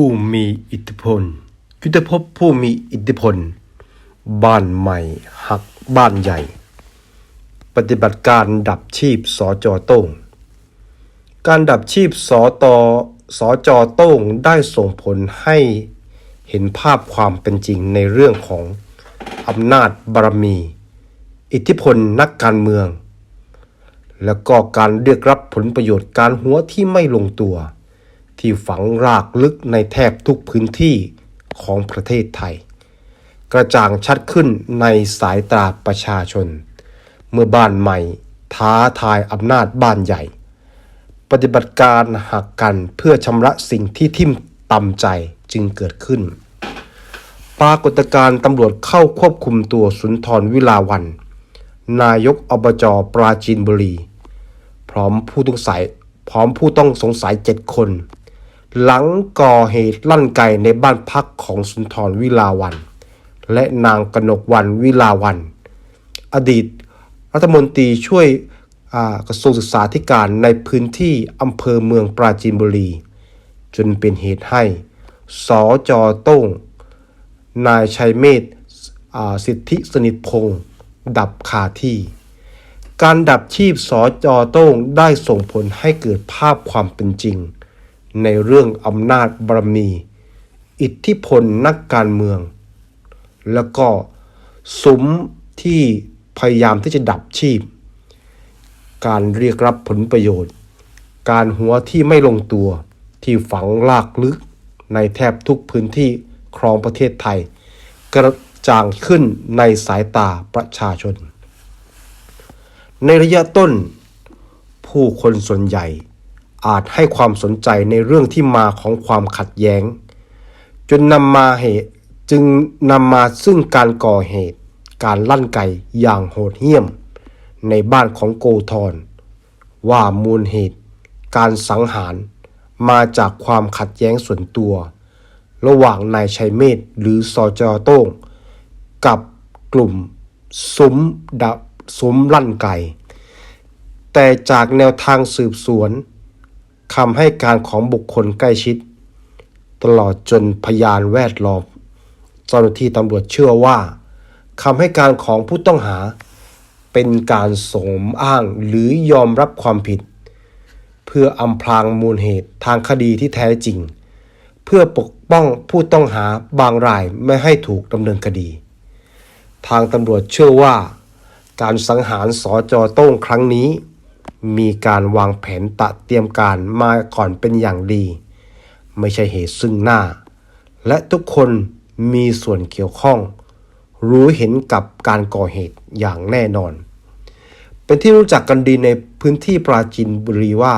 ผู้มีอิทธิพล ยุทธภพผู้มีอิทธิพล บ้านใหม่หักบ้านใหญ่ ปฏิบัติการดับชีพสอจอโต้ง การดับชีพสอตอสอจอโต้งได้ส่งผลให้เห็นภาพความเป็นจริงในเรื่องของอำนาจบารมี อิทธิพลนักการเมือง แล้วก็การเรียกรับผลประโยชน์การหัวที่ไม่ลงตัว ที่ฝังรากลึกในแทบทุกพื้นที่ของประเทศไทย กระจ่างชัดขึ้นในสายตาประชาชน เมื่อบ้านใหม่ท้าทายอำนาจบ้านใหญ่ ปฏิบัติการหักกันเพื่อชำระสิ่งที่ทิ่มตำใจจึงเกิดขึ้น ปรากฏการณ์ตำรวจเข้าควบคุมตัวสุนทรวิลาวัน นายกอบจปราจีนบุรี พร้อมผู้ต้องสงสัยพร้อมผู้ต้องสงสัยเจ็ดคน หลังก่อเหตุลั่นไกในบ้านพักของสุนทรวิลาวัน และนางกนกวันวิลาวัน อดีตรัฐมนตรีช่วยกระทรวงศึกษาธิการในพื้นที่อำเภอเมืองปราจีนบุรี จนเป็นเหตุให้สอจอโต้ง นายชัยเมธสิทธิสนิทพงศ์ดับคาที่ การดับชีพสอจอโต้งได้ส่งผลให้เกิดภาพความเป็นจริง ในเรื่องอำนาจบารมี อิทธิพลนักการเมือง แล้วก็สุมที่พยายามที่จะดับชีพ การเรียกรับผลประโยชน์ การหัวที่ไม่ลงตัวที่ฝังลากลึกในแทบทุกพื้นที่ครองประเทศไทย กระจ่างขึ้นในสายตาประชาชน ในระยะต้น ผู้คนส่วนใหญ่ อาจให้ความสนใจในเรื่องที่มาของความขัดแย้ง จนนำมาเหตุจึงนำมาซึ่งการก่อเหตุ การลั่นไกอย่างโหดเหี้ยม ในบ้านของโกธร ว่ามูลเหตุ การสังหารมาจากความขัดแย้งส่วนตัว ระหว่างนายชัยเมธหรือสอจอโต้ง กับกลุ่มซุ้มดับซุ้มลั่นไก่ แต่จากแนวทางสืบสวน คำให้การของบุคคลใกล้ชิด ตลอดจนพยานแวดล้อมเจ้าหน้าที่ตำรวจเชื่อว่าคำให้การของผู้ต้องหา เป็นการสมอ้างหรือยอมรับความผิด เพื่ออำพรางมูลเหตุทางคดีที่แท้จริง เพื่อปกป้องผู้ต้องหาบางรายไม่ให้ถูกดำเนินคดี ทางตำรวจเชื่อว่า การสังหารสอจอโต้งครั้งนี้ มีการวางแผนตะเตรียมการมาก่อนเป็นอย่างดี ไม่ใช่เหตุซึ่งหน้า และทุกคนมีส่วนเกี่ยวข้อง รู้เห็นกับการก่อเหตุอย่างแน่นอน เป็นที่รู้จักกันดีในพื้นที่ปราจีนบุรีว่า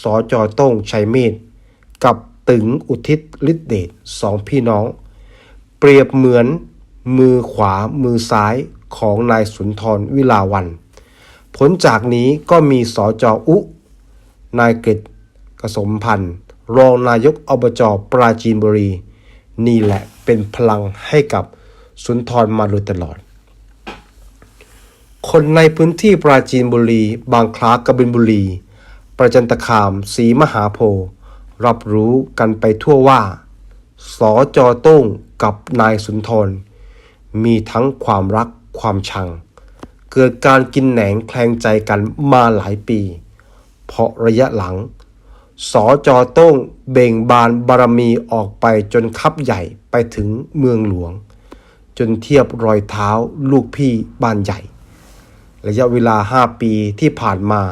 สอจอโต้งชัยเมธกับตึงอุทิศฤทธิเดชสองพี่น้อง เปรียบเหมือนมือขวามือซ้ายของนายสุนทรวิลาวัน ผลจากนี้ก็มีสอจออุ นายเกตกสมพันธ์รองนายกอบจปราจีนบุรี นี่แหละเป็นพลังให้กับสุนทรมาโดยตลอด คนในพื้นที่ปราจีนบุรี บางคลากบินบุรี ประจันตคามศรีมหาโพธิ์รับรู้กันไปทั่วว่าสอจอโต้งกับนายสุนทร มีทั้งความรักความชัง เกิดการกินแหนงแคลงใจกันมาหลายปี เพราะระยะหลัง สอจอต้งเบ่งบานบารมีออกไปจนคับใหญ่ไปถึงเมืองหลวง จนเทียบรอยเท้าลูกพี่บ้านใหญ่ ระยะเวลา5ปีที่ผ่านมา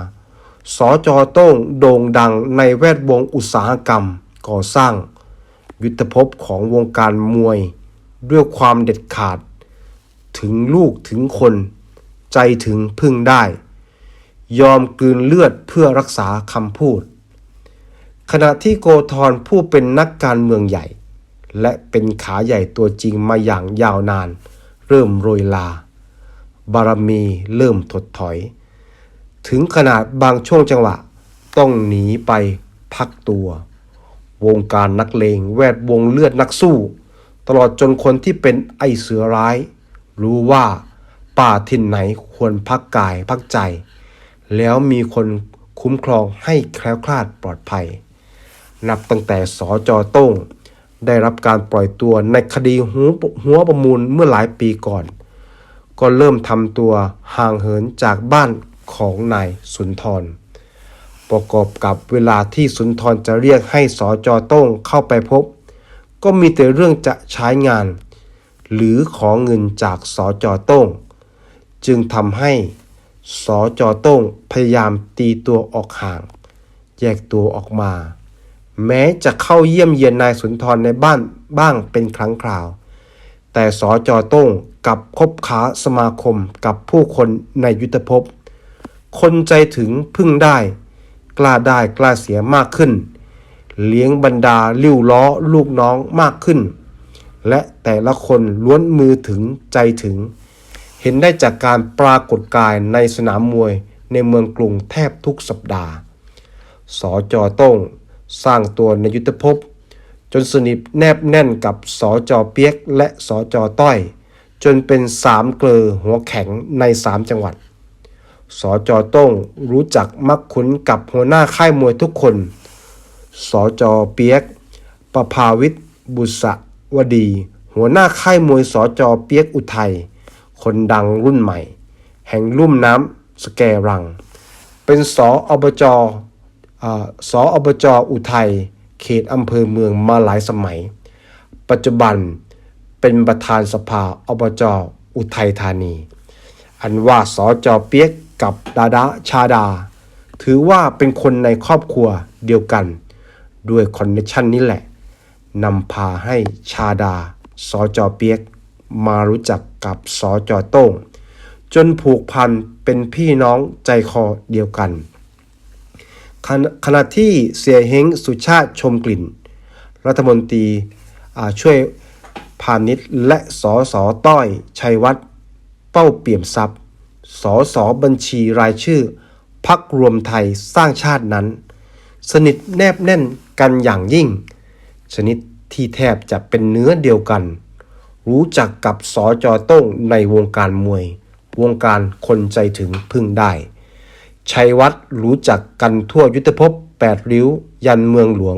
สอจอต้งโด่งดังในแวดวงอุตสาหกรรมก่อสร้าง ยุทธภพของวงการมวย ด้วยความเด็ดขาด ถึงลูกถึงคน ใจถึงพึ่งได้ ยอมกลืนเลือดเพื่อรักษาคำพูด ขณะที่โกธรผู้เป็นนักการเมืองใหญ่ และเป็นขาใหญ่ตัวจริงมาอย่างยาวนาน เริ่มโรยลา บารมีเริ่มถดถอย ถึงขนาดบางช่วงจังหวะต้องหนีไปพักตัว วงการนักเลงแวดวงเลือดนักสู้ ตลอดจนคนที่เป็นไอเสือร้าย รู้ว่า ป่าทินไหนควรพักกายพักใจ แล้วมีคนคุ้มครองให้แคล้วคลาดปลอดภัย นับตั้งแต่สอจอโต้ง ได้รับการปล่อยตัวในคดีหัวหัวประมูลเมื่อหลายปีก่อน ก็เริ่มทำตัวห่างเหินจากบ้านของนายสุนทร ประกอบกับเวลาที่สุนทรจะเรียกให้สอจอโต้งเข้าไปพบ ก็มีแต่เรื่องจะใช้งาน หรือขอเงินจากสอจอโต้ง จึงทำให้สอจอโต้งพยายามตีตัวออกห่าง แยกตัวออกมา แม้จะเข้าเยี่ยมเยียนนายสุนทรในบ้านบ้างเป็นครั้งคราว แต่สอจอโต้งกับคบค้าสมาคมกับผู้คนในยุทธภพ คนใจถึงพึ่งได้ กล้าได้กล้าเสียมากขึ้น เลี้ยงบรรดาลิ้วล้อลูกน้องมากขึ้น และแต่ละคนล้วนมือถึงใจถึง เห็นได้จากการปรากฏกายในสนามมวยในเมืองกรุงแทบทุกสัปดาห์ สอจอต้งสร้างตัวในยุทธภพ จนสนิทแนบแน่นกับสอจอเปียกและสอจอต้อย จนเป็นสามเกลอหัวแข็งในสามจังหวัด สอจอต้งรู้จักมักคุ้นกับหัวหน้าค่ายมวยทุกคน สอจอเปียก ประภาวิทย์บุษวดี หัวหน้าค่ายมวยสอจอเปียกอุทัย คนดังรุ่นใหม่ แห่งลุ่มน้ำสแกรัง เป็นสออบจอสออบจอุทัย เขตอำเภอเมืองมาหลายสมัย ปัจจุบันเป็นประธานสภาอบจอุทัยธานี อันว่าสอจอเปียกกับดาดาชาดา ถือว่าเป็นคนในครอบครัวเดียวกัน ด้วยคอนเนคชันนี้แหละนำพาให้ชาดาสอจอเปียก มารู้จักกับสอจอโต้ง จนผูกพันเป็นพี่น้องใจคอเดียวกันขณะขณะที่เสียเฮงสุชาติชมกลิ่น รัฐมนตรีช่วยพาณิชย์และสอสอต้อยชัยวัฒน์เป้าเปี่ยมทรัพย์สอสอบัญชีรายชื่อพักรวมไทยสร้างชาตินั้น สนิทแนบแน่นกันอย่างยิ่ง ชนิดที่แทบจะเป็นเนื้อเดียวกัน รู้จักกับสอจอต้งในวงการมวย วงการคนใจถึงพึ่งได้ ชัยวัฒน์รู้จักกันทั่วยุทธภพแปดริ้ว ยันเมืองหลวง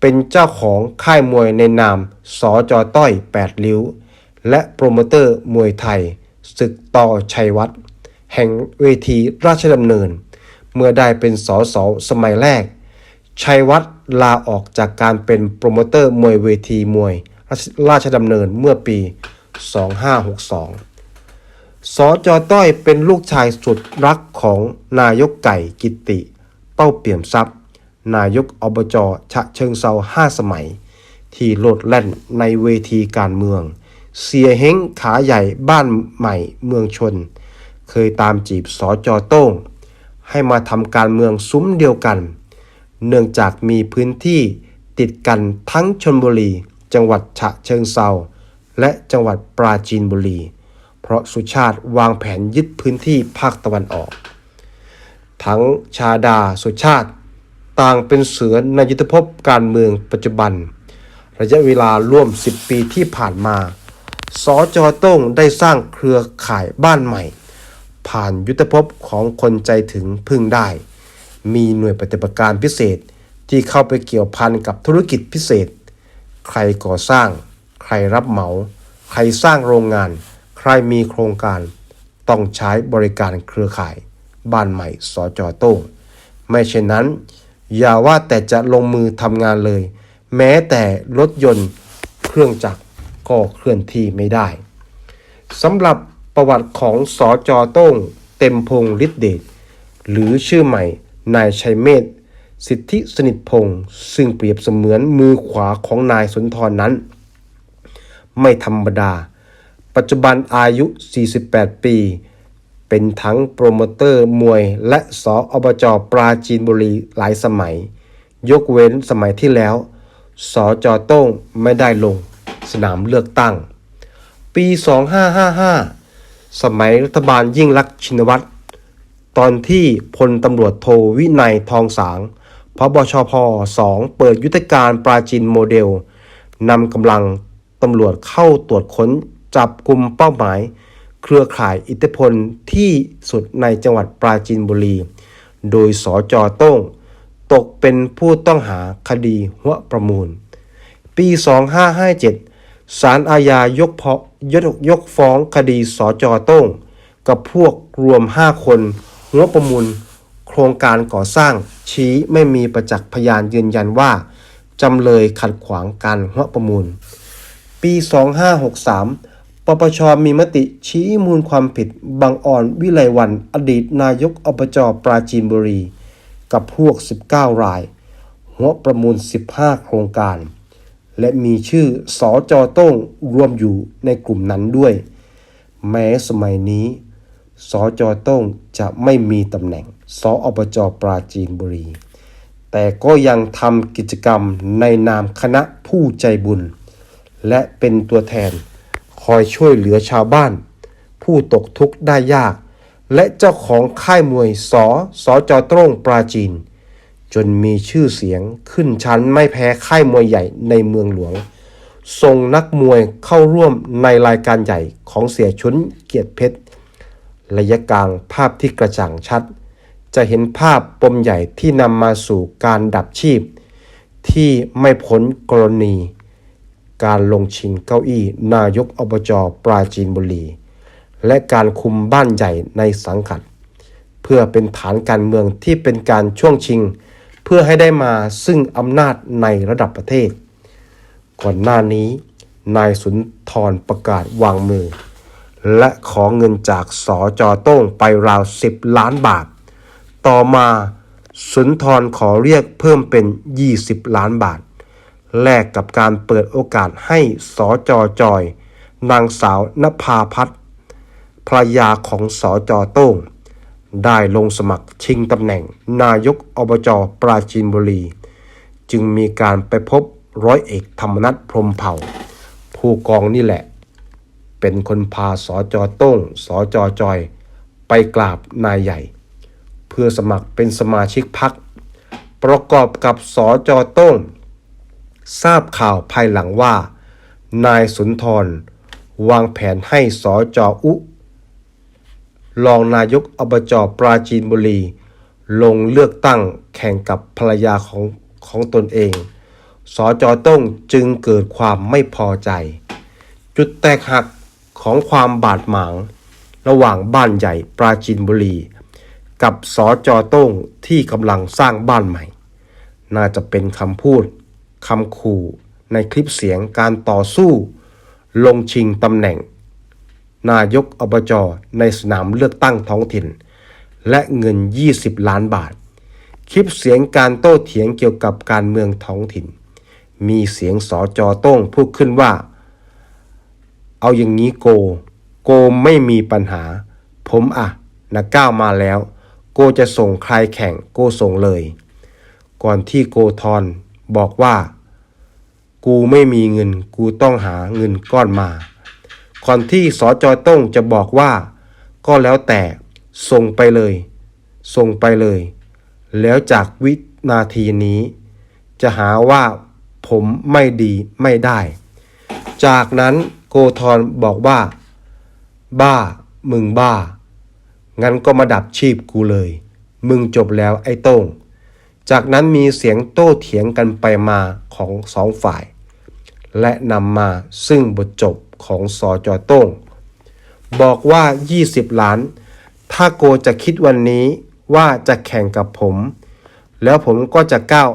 เป็นเจ้าของค่ายมวยในนามสอจอต้อยแปดริ้ว และโปรโมเตอร์มวยไทยศึกต่อชัยวัฒน์แห่งเวทีราชดำเนิน เมื่อได้เป็นสอสอสมัยแรก ชัยวัฒน์ลาออกจากการเป็นโปรโมเตอร์มวยเวทีมวย ราชดำเนินเมื่อปี 2562สอจอต้อยเป็นลูกชายสุดรักของนายกไก่กิติ เป้าเปี่ยมทรัพย์ นายกอบจฉะเชิงเซาห้าสมัย ที่โลดแล่นในเวทีการเมือง เสียเฮงขาใหญ่บ้านใหม่เมืองชน เคยตามจีบสอจอโต้ง ให้มาทำการเมืองซุ้มเดียวกัน เนื่องจากมีพื้นที่ติดกันทั้งชนบุรี จังหวัดฉะเชิงเซาและจังหวัดปราจีนบุรี เพราะสุชาติวางแผนยึดพื้นที่ภาคตะวันออก ทั้งชาดาสุชาติต่างเป็นเสือในยุทธภพการเมืองปัจจุบัน ระยะเวลาร่วม 10 ปีที่ผ่านมาสอจอต้งได้สร้างเครือข่ายบ้านใหม่ ผ่านยุทธภพของคนใจถึงพึ่งได้ มีหน่วยปฏิบัติการพิเศษที่เข้าไปเกี่ยวพันกับธุรกิจพิเศษ ใครก่อสร้าง ใครรับเหมา ใครสร้างโรงงาน ใครมีโครงการ ต้องใช้บริการเครือข่าย บ้านใหม่สอจอโต้งไม่เช่นนั้น อย่าว่าแต่จะลงมือทำงานเลย แม้แต่รถยนต์เครื่องจักรก็เคลื่อนที่ไม่ได้สำหรับประวัติของสอจอโต้งเต็มพงศ์ฤทธิเดชหรือชื่อใหม่นายชัยเมธ สิทธิสนิทพงศ์ซึ่งเปรียบเสมือนมือขวาของนายสุนทรนั้น ไม่ธรรมดา ปัจจุบันอายุ 48 ปี เป็นทั้งโปรโมเตอร์มวยและสออบจปราจีนบุรีหลายสมัย ยกเว้นสมัยที่แล้ว สอจอโต้งไม่ได้ลงสนามเลือกตั้ง ปี 2555 สมัยรัฐบาลยิ่งลักษณ์ชินวัตรตอนที่พลตำรวจโทวินัยทองสาง พบชพ 2 เปิดยุทธการปราจินโมเดลนำกำลังตำรวจเข้าตรวจค้นจับกลุ่มเป้าหมาย เครือข่ายอิทธิพลที่สุดในจังหวัดปราจีนบุรี โดยสอจอโต้ง ตกเป็นผู้ต้องหาคดีหัวประมูล ปี 2557ศาลอาญายกเพาะยกยกฟ้องคดีสจโต้ง กับพวกรวม 5 คนงบประมูล ครงการก่อสร้างชี้ไม่มีประจักษ์พยานยืนยันว่า จำเลยขัดขวางการหัวประมูล ปี 2563 ปปชมีมติชี้มูลความผิดบางอ่อนวิไลวัน อดีตนายกอบจปราจีนบุรี กับพวก 19 ราย หัวประมูล 15 โครงการ และมีชื่อสอจอต้งรวมอยู่ในกลุ่มนั้นด้วย แม้สมัยนี้สอจอต้งจะไม่มีตำแหน่ง สออบจปราจีนบุรี แต่ก็ยังทำกิจกรรมในนามคณะผู้ใจบุญ และเป็นตัวแทนคอยช่วยเหลือชาวบ้าน ผู้ตกทุกข์ได้ยาก และเจ้าของค่ายมวยสอสอจอต้งปราจีน จนมีชื่อเสียงขึ้นชั้นไม่แพ้ค่ายมวยใหญ่ในเมืองหลวงส่งนักมวยเข้าร่วมในรายการใหญ่ของเสียชุนเกียรติเพชรระยะกลางภาพที่กระจ่างชัด จะเห็นภาพปมใหญ่ที่นำมาสู่การดับชีพ ที่ไม่พ้นกรณี การลงชิงเก้าอี้นายกอบจปราจีนบุรี และการคุมบ้านใหญ่ในสังกัด เพื่อเป็นฐานการเมืองที่เป็นการช่วงชิง เพื่อให้ได้มาซึ่งอำนาจในระดับประเทศ ก่อนหน้านี้ นายสุนทรประกาศวางมือ และขอเงินจากสอจอโต้งไปราว 10 ล้านบาท ต่อมาสุนทรขอเรียกเพิ่มเป็น 20 ล้านบาท แลกกับการเปิดโอกาสให้สอจอจอย นางสาวนภาพัฒน์ภรรยาของสอจอโต้ง ได้ลงสมัครชิงตำแหน่งนายกอบจปราจีนบุรี จึงมีการไปพบร้อยเอกธรรมนัฐพรมเผ่า ผู้กองนี่แหละ เป็นคนพาสอจอโต้งสอจอจอย ไปกราบนายใหญ่ พื่อสมัครเป็นสมาชิกพรรคประกอบกับสอจอโต้ง ทราบข่าวภายหลังว่า นายสุนทร วางแผนให้สอจออุรองนายกอบจปราจีนบุรี ลงเลือกตั้งแข่งกับภรรยาของของตนเอง สอจอต้งจึงเกิดความไม่พอใจ จุดแตกหักของความบาดหมาง ระหว่างบ้านใหญ่ปราจีนบุรี กับสอจอต้งที่กำลังสร้างบ้านใหม่ น่าจะเป็นคำพูดคำขู่ในคลิปเสียงการต่อสู้ ลงชิงตำแหน่ง นายกอบจในสนามเลือกตั้งท้องถิ่น และเงิน 20 ล้านบาท คลิปเสียงการโต้เถียงเกี่ยวกับการเมืองท้องถิ่น มีเสียงสอจอโต้งพูดขึ้นว่า เอาอย่างนี้โก โกไม่มีปัญหา ผมอะนะก้าวมาแล้ว โกจะส่งใครแข่งโกส่งเลย ก่อนที่โกทอนบอกว่า กูไม่มีเงินกูต้องหาเงินก้อนมา ก่อนที่สจโต้งจะบอกว่า ก็แล้วแต่ส่งไปเลย ส่งไปเลย แล้วจากวินาทีนี้ จะหาว่าผมไม่ดีไม่ได้ จากนั้นโกธรบอกว่า บ้ามึงบ้า งั้นก็มาดับชีพกูเลย มึงจบแล้วไอ้โต้ง จากนั้นมีเสียงโต้เถียงกันไปมาของสองฝ่าย และนำมาซึ่งบทจบของสอจอโต้ง บอกว่า 20 ล้าน ถ้าโกจะคิดวันนี้ว่าจะแข่งกับผม แล้วผมก็จะก้าว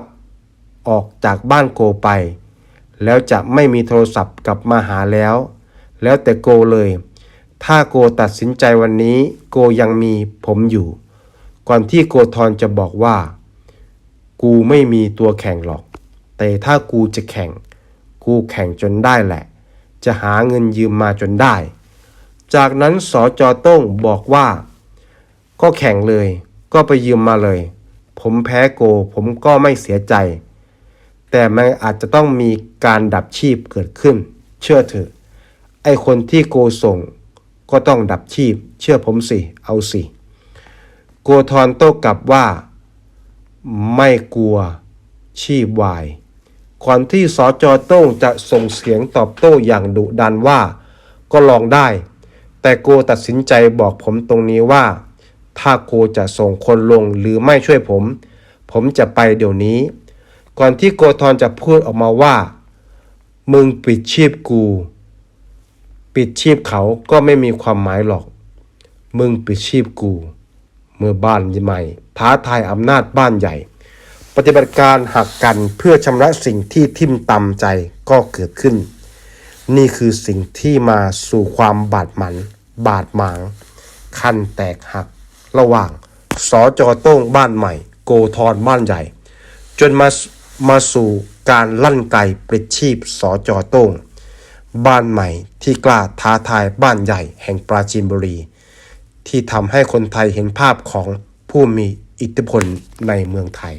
ออกจากบ้านโกไป แล้วจะไม่มีโทรศัพท์กลับมาหาแล้ว แล้วแต่โกเลย ถ้าโกตัดสินใจวันนี้โกยังมีผมอยู่ ก่อนที่โกทอนจะบอกว่า กูไม่มีตัวแข่งหรอก แต่ถ้ากูจะแข่ง กูแข่งจนได้แหละ จะหาเงินยืมมาจนได้ จากนั้นสอจอต้งบอกว่า ก็แข่งเลย ก็ไปยืมมาเลย ผมแพ้โกผมก็ไม่เสียใจ แต่มันอาจจะต้องมีการดับชีพเกิดขึ้น เชื่อเถอะไอคนที่โกส่ง ก็ต้องดับชีพ เชื่อผมสิ เอาสิ โกทอนโต้กลับว่า ไม่กลัวชีพวาย ก่อนที่สจโต้งจะส่งเสียงตอบโต้อย่างดุดันว่า ก็ลองได้ แต่โกตัดสินใจบอกผมตรงนี้ว่า ถ้าโกจะส่งคนลงหรือไม่ช่วยผม ผมจะไปเดี๋ยวนี้ ก่อนที่โกทอนจะพูดออกมาว่า มึงปิดชีพกู ปิดชีพเขาก็ไม่มีความหมายหรอก มึงปิดชีพกู เมื่อบ้านใหม่ท้าทายอำนาจบ้านใหญ่ ปฏิบัติการหักกันเพื่อชำระสิ่งที่ทิ่มตำใจก็เกิดขึ้น นี่คือสิ่งที่มาสู่ความบาดหมัน บาดหมาง คันแตกหัก ระหว่างสอจอโต้งบ้านใหม่ โกธรบ้านใหญ่ จนมามาสู่การลั่นไกปลิดชีพสอจอโต้ง บ้านใหม่ที่กล้าท้าทายบ้านใหญ่แห่งปราจีนบุรี ที่ทำให้คนไทยเห็นภาพของผู้มีอิทธิพลในเมืองไทย